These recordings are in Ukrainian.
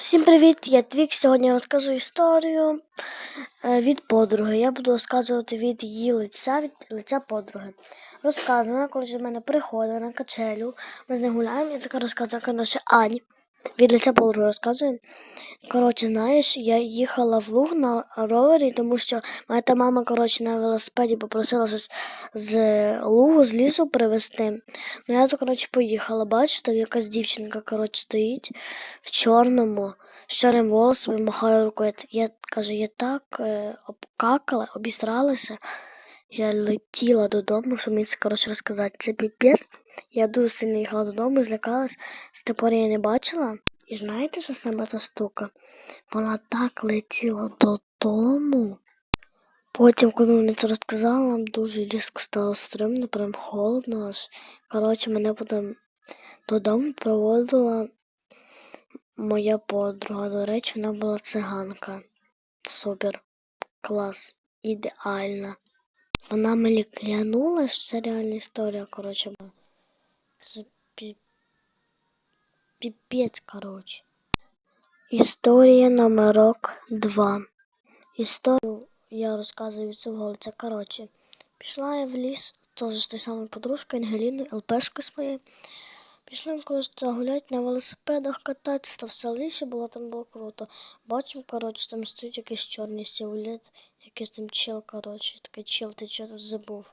Всім привіт! Я Твік. Сьогодні розкажу історію е, від подруги. Я буду розказувати від її лиця, від лиця подруги. Розказую, коли до мене приходить на качелю, ми з нею гуляємо, і така розказує наша Ань. Від лиця подруги розказує. Коротше, знаєш, я їхала в луг на ровері, тому що моя та мама, коротше, на велосипеді попросила щось з лугу, з лісу привезти. Ну я то, коротше, поїхала. Бачу, там якась дівчинка, коротше, стоїть в чорному, з чорним волосом махає рукою. Я каже, я так е, обкакала, обісралася. Я летіла додому, щоб мені це коротше розказати. Це піпець. Я дуже сильно їхала додому, злякалась, з тих пор я не бачила. І знаєте, що саме ця штука? Вона так летіла додому. Потім, коли мені це розказала, нам дуже різко стало стрімно, прям холодно аж. Коротше, мене потім додому проводила моя подруга. До речі, вона була циганка. Супер. Клас. Ідеальна. Вона мені клянула, що це реальна історія, коротше. Це пі... піпець, коротше. Історія номерок 2. Історію я розказую від свого лиця. Коротше, пішла я в ліс, теж з тою самою подружкою Ангеліною, ЛПшкою своєю. Пішли коротше, гуляти на велосипедах, кататися, та все лісі було, там було круто. Бачимо, коротше, там стоїть якийсь чорний силует, якийсь там чел, коротше, такий чел, ти що тут забув?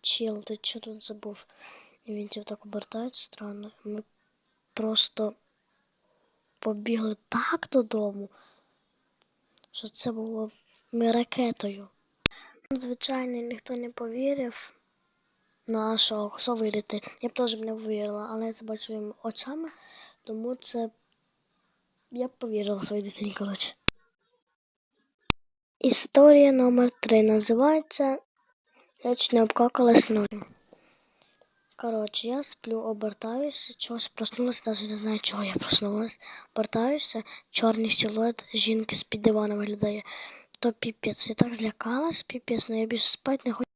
Чел, ти що тут забув? І він типу так обертається странно. Ми просто побігли так додому, що це було ми ракетою. Звичайно, ніхто не повірив. Ну а що, що вірити? Я б теж не повірила, але я це бачу своїми очами, тому це я б повірила своїй дитині, коротше. Історія номер 3 називається Я чуть не обкакалась ночі. Коротше, я сплю, обертаюся, чогось проснулася, навіть не знаю, чого я проснулась. Обертаюся, чорний силует жінки з-під дивана виглядає. То піпець, я так злякалась, піпець, але я більше спати не хочу.